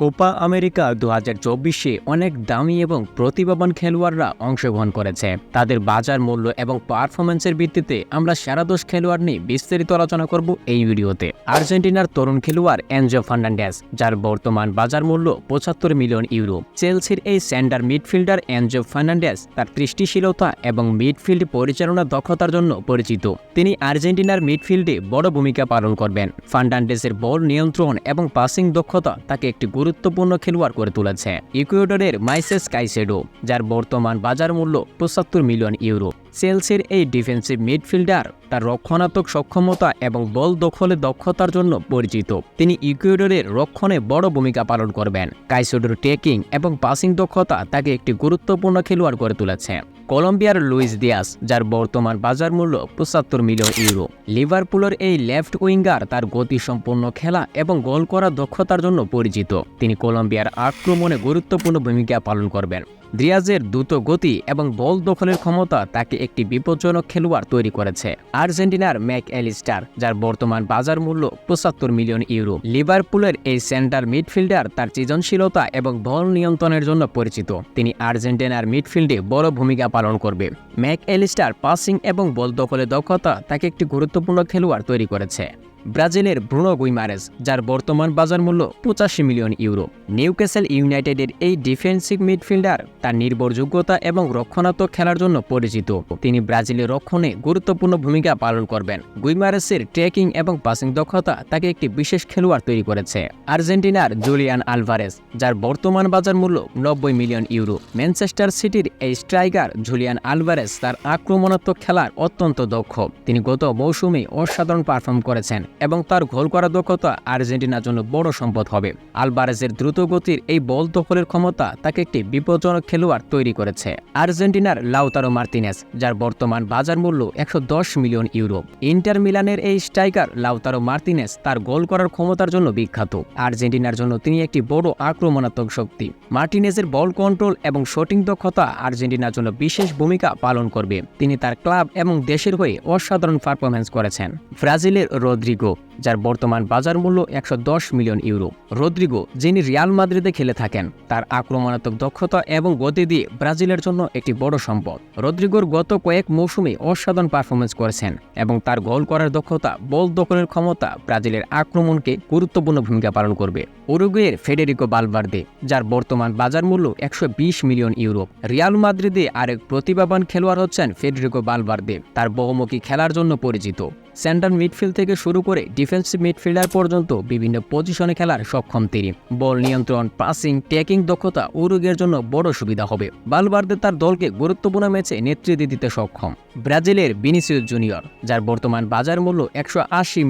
Copa America দু হাজার চব্বিশে অনেক দামি এবং প্রতিভাবান খেলোয়াড়রা অংশগ্রহণ করেছে। তাদের বাজার মূল্য এবং পারফরমেন্সের ভিত্তিতে আমরা সেরাদোষ খেলোয়াড় নিয়ে বিস্তারিত আলোচনা করব এই ভিডিওতে। আর্জেন্টিনার তরুণ খেলোয়াড় এনজো ফার্নান্ডেস যার বর্তমান বাজার মূল্য পঁচাত্তর মিলিয়ন ইউরো। চেলসির এই সেন্টার মিডফিল্ডার এনজো ফার্নান্ডেস তার দৃষ্টিশীলতা এবং মিডফিল্ড পরিচালনা দক্ষতার জন্য পরিচিত। তিনি আর্জেন্টিনার মিডফিল্ডে বড় ভূমিকা পালন করবেন। ফার্নান্ডেসের বল নিয়ন্ত্রণ এবং পাসিং দক্ষতা তাকে একটি গুরুত্বপূর্ণ খেলোয়াড় করে তুলেছে। ইকুয়েডরের মাইসেস কাইসেডো, যার বর্তমান বাজার মূল্য পঁচাত্তর মিলিয়ন ইউরো। চেলসির এই ডিফেন্সিভ মিডফিল্ডার তার রক্ষণাত্মক সক্ষমতা এবং বল দখলে দক্ষতার জন্য পরিচিত। তিনি ইকুয়েডরের রক্ষণে বড় ভূমিকা পালন করবেন। কাইসেডোর টেকিং এবং পাসিং দক্ষতা তাকে একটি গুরুত্বপূর্ণ খেলোয়াড় করে তুলেছে। কলম্বিয়ার লুইস দিয়াস, যার বর্তমান বাজার মূল্য পঁচাত্তর মিলিয়ন ইউরো। লিভারপুলের এই লেফট উইঙ্গার তার গতি গতিসম্পন্ন খেলা এবং গোল করার দক্ষতার জন্য পরিচিত। তিনি কলম্বিয়ার আক্রমণে গুরুত্বপূর্ণ ভূমিকা পালন করবেন। দ্রিয়াজের দ্রুত গতি এবং বল দখলের ক্ষমতা তাকে একটি বিপজ্জনক খেলোয়াড় তৈরি করেছে। আর্জেন্টিনার ম্যাক এলিস্টার যার বর্তমান বাজার মূল্য পঁচাত্তর মিলিয়ন ইউরো। লিভারপুলের এই সেন্টার মিডফিল্ডার তার সৃজনশীলতা এবং বল নিয়ন্ত্রণের জন্য পরিচিত। তিনি আর্জেন্টিনার মিডফিল্ডে বড় ভূমিকা পালন করবে। ম্যাক এলিস্টার পাসিং এবং বল দখলে দক্ষতা তাকে একটি গুরুত্বপূর্ণ খেলোয়াড় তৈরি করেছে। ব্রাজিলের ব্রুনো গুইমারেস যার বর্তমান বাজার মূল্য পঁচাশি মিলিয়ন ইউরো। নিউক্যাসেল ইউনাইটেডের এই ডিফেন্সিভ মিডফিল্ডার তার নির্ভরযোগ্যতা এবং রক্ষণাত্মক খেলার জন্য পরিচিত। তিনি ব্রাজিলের রক্ষণে গুরুত্বপূর্ণ ভূমিকা পালন করবেন। গুইমারেসের ট্রেকিং এবং পাসিং দক্ষতা তাকে একটি বিশেষ খেলোয়াড় তৈরি করেছে। আর্জেন্টিনার জুলিয়ান আলভারেস যার বর্তমান বাজার মূল্য নব্বই মিলিয়ন ইউরো। ম্যানচেস্টার সিটির এই স্ট্রাইকার জুলিয়ান আলভারেস তার আক্রমণাত্মক খেলার অত্যন্ত দক্ষ। তিনি গত মৌসুমে অসাধারণ পারফর্ম করেছেন। এবং তার গোল করা দক্ষতা আর্জেন্টিনার জন্য বড় সম্পদ হবে। আলবারেজের দ্রুত গতির এই বল দখলের ক্ষমতা তাকে একটি বিপজ্জনক খেলোয়াড় তৈরি করেছে। আর্জেন্টিনার লাউতারো মার্তিনেস, যার বর্তমান বাজার মূল্য একশো দশ মিলিয়ন ইউরো। ইন্টার মিলানের এই স্ট্রাইকার লাউতারো মার্তিনেস তার গোল করার ক্ষমতার জন্য বিখ্যাত। আর্জেন্টিনার জন্য তিনি একটি বড় আক্রমণাত্মক শক্তি। মার্টিনেসের বল কন্ট্রোল এবং শটিং দক্ষতা আর্জেন্টিনার জন্য বিশেষ ভূমিকা পালন করবে। তিনি তার ক্লাব এবং দেশের হয়ে অসাধারণ পারফরমেন্স করেছেন। ব্রাজিলের রদ্রিগো যার বর্তমান বাজার মূল্য একশো দশ মিলিয়ন ইউরো। রদ্রিগো যিনি রিয়াল মাদ্রিদে খেলে থাকেন, তার আক্রমণাত্মক দক্ষতা এবং গতি দিয়ে ব্রাজিলের জন্য একটি বড় সম্পদ। রদ্রিগোর গত কয়েক মৌসুমে অসাধারণ পারফরমেন্স করেছেন এবং তার গোল করার দক্ষতা, বল দখলের ক্ষমতা ব্রাজিলের আক্রমণকে গুরুত্বপূর্ণ ভূমিকা পালন করবে। উরুগুয়ের ফেডেরিকো বালবার্দে যার বর্তমান বাজার মূল্য একশো বিশ মিলিয়ন ইউরো। রিয়াল মাদ্রিদে আরেক প্রতিভাবান খেলোয়াড় হচ্ছেন ফেডেরিকো বালবার্দে তার বহুমুখী খেলার জন্য পরিচিত। সেন্টার মিডফিল্ড থেকে শুরু করে ডিফেন্সিভ মিডফিল্ডার পর্যন্ত বিভিন্ন পজিশনে খেলার সক্ষম তিনি। বল নিয়ন্ত্রণ পাসিং টেকিং দক্ষতা উরুগের জন্য বড় সুবিধা হবে। বালবার্দে তার দলকে গুরুত্বপূর্ণ ম্যাচে নেতৃত্ব দিতে সক্ষম। ব্রাজিলের ভিনিসিয়াস জুনিয়র, যার বর্তমান বাজার মূল্য একশো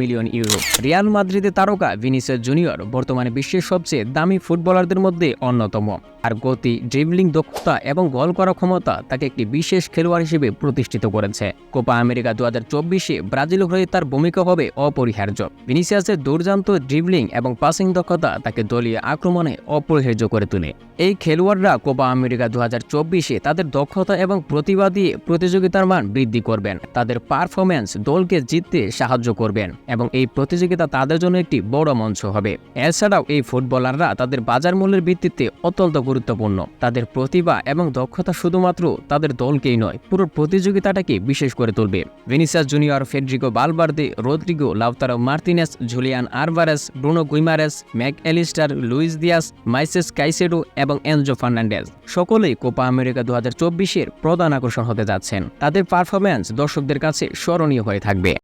মিলিয়ন ইউরো। রিয়াল মাদ্রিদে তারকা ভিনিসিয়াস জুনিয়র বর্তমানে বিশ্বের সবচেয়ে দামি ফুটবলারদের মধ্যে অন্যতম। আর গতি ড্রিবলিং দক্ষতা এবং গোল করার ক্ষমতা তাকে একটি বিশেষ খেলোয়াড় হিসেবে প্রতিষ্ঠিত করেছে। কোপা আমেরিকা দু হাজার চব্বিশে ব্রাজিল হয়ে তার ভূমিকা হবে অপরিহার্য। ভিনিসিয়াসের দুর্দান্ত ড্রিবলিং এবং পাসিং দক্ষতা তাকে দলীয় আক্রমণে অপরিহার্য করে তোলে। এই খেলোয়াড়রা কোপা আমেরিকা দু হাজার চব্বিশে তাদের দক্ষতা এবং প্রতিভা দিয়ে প্রতিযোগিতার মান বৃদ্ধি করবেন। তাদের পারফরমেন্স দলকে জিততে সাহায্য করবেন এবং এই প্রতিযোগিতা তাদের জন্য একটি বড় মঞ্চ হবে। এছাড়াও এই ফুটবলাররা তাদের বাজার মূল্যের ভিত্তিতে অত্যন্ত গুরুত্বপূর্ণ। তাদের প্রতিভা এবং দক্ষতা শুধুমাত্র তাদের দলকেই নয়, পুরো প্রতিযোগিতাটাকে বিশেষ করে তুলবে। Vinicius Junior Federico বালবার্দে Rodrygo Lautaro Martinez Julian Alvarez Bruno Guimaraes Mac Allister Luis Diaz Moises Caicedo এবং এনজো ফার্নান্ডেজ সকলেই কোপা আমেরিকা দু হাজার প্রধান আকর্ষণ হতে যাচ্ছেন। তাদের পারফরম্যান্স দর্শকদের কাছে স্মরণীয় হয়ে থাকবে।